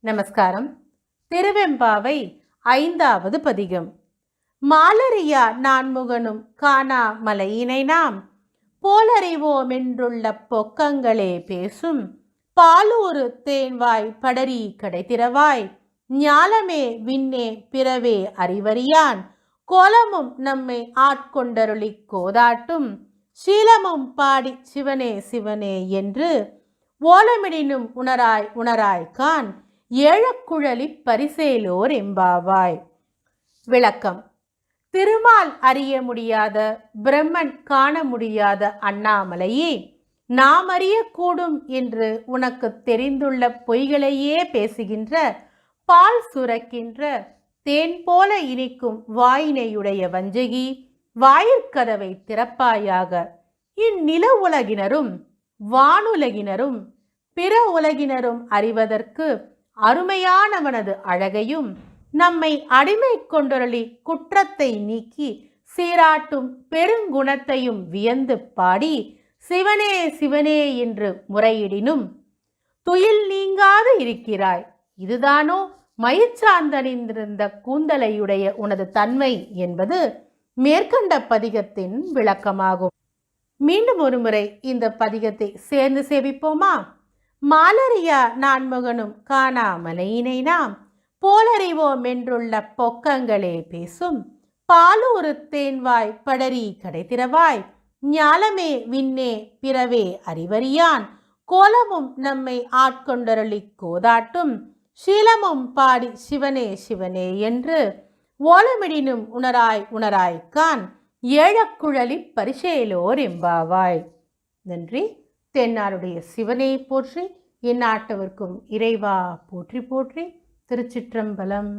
நமஸ்காரம். திருவெம்பாவை ஐந்தாவது பதிகம். மாலரியா நான்முகனும் காணா மலையினை நாம். போலறிவோமென்றுள்ள பொக்கங்களே பேசும். பாலூரு தேன்வாய் படரி கடைத்திரவாய் ஞாலமே விண்ணே பிறவே அறிவறியான். கோலமும் நம்மை ஆட்கொண்டருளி கோதாட்டும். சீலமும் பாடி சிவனே சிவனே என்று. ஓலமிடினும் உணராய் உணராய் கான் ஏழக்குழலி பரிசேலோர் எம்பாவாய் விளக்கம். திருமால் அறிய முடியாத பிரம்மன் காண முடியாத அண்ணாமலையே நாம் அறியக்கூடும் என்று உனக்கு தெரிந்துள்ள பொய்களையே பேசுகின்ற பால் சுரக்கின்ற தேன் போல இனிக்கும் வாயினையுடைய வஞ்சகி வாயிற்கதவை திறப்பாயாக. இந்நில உலகினரும் வானுலகினரும் பிற உலகினரும் அறிவதற்கு அருமையானவனது அழகையும் நம்மை அடிமை கொண்டொருளி குற்றத்தை நீக்கி சீராட்டும் பெருங்குணத்தையும் வியந்து பாடி சிவனே சிவனே என்று முறையிடினும் துயில் நீங்காது இருக்கிறாய். இதுதானோ மயிர்ச்சார்ந்தணிந்திருந்த கூந்தலையுடைய உனது தன்மை? என்பது மேற்கண்ட பதிகத்தின் விளக்கமாகும். மீண்டும் ஒருமுறை இந்த பதிகத்தை சேர்ந்து சேவிப்போமா? மாலரியா நான்முகனும் காணாமலையினை நாம் போலறிவோம் என்றுள்ள பொக்கங்களே பேசும். பாலூரு தேன்வாய் படரி கடைத்திரவாய் ஞாலமே விண்ணே பிறவே அறிவறியான். கோலமும் நம்மை ஆட்கொண்டருளி கோதாட்டும். சீலமும் பாடி சிவனே சிவனே என்று ஓலமிடினும் உணராய் உணராய் கான் ஏழக்குழலி பரிசேலோர் எம்பாவாய். நன்றி. தென்னாருடைய சிவனை போற்றி எந்நாட்டவர்க்கும் இறைவா போற்றி போற்றி திருச்சிற்றம்பலம்.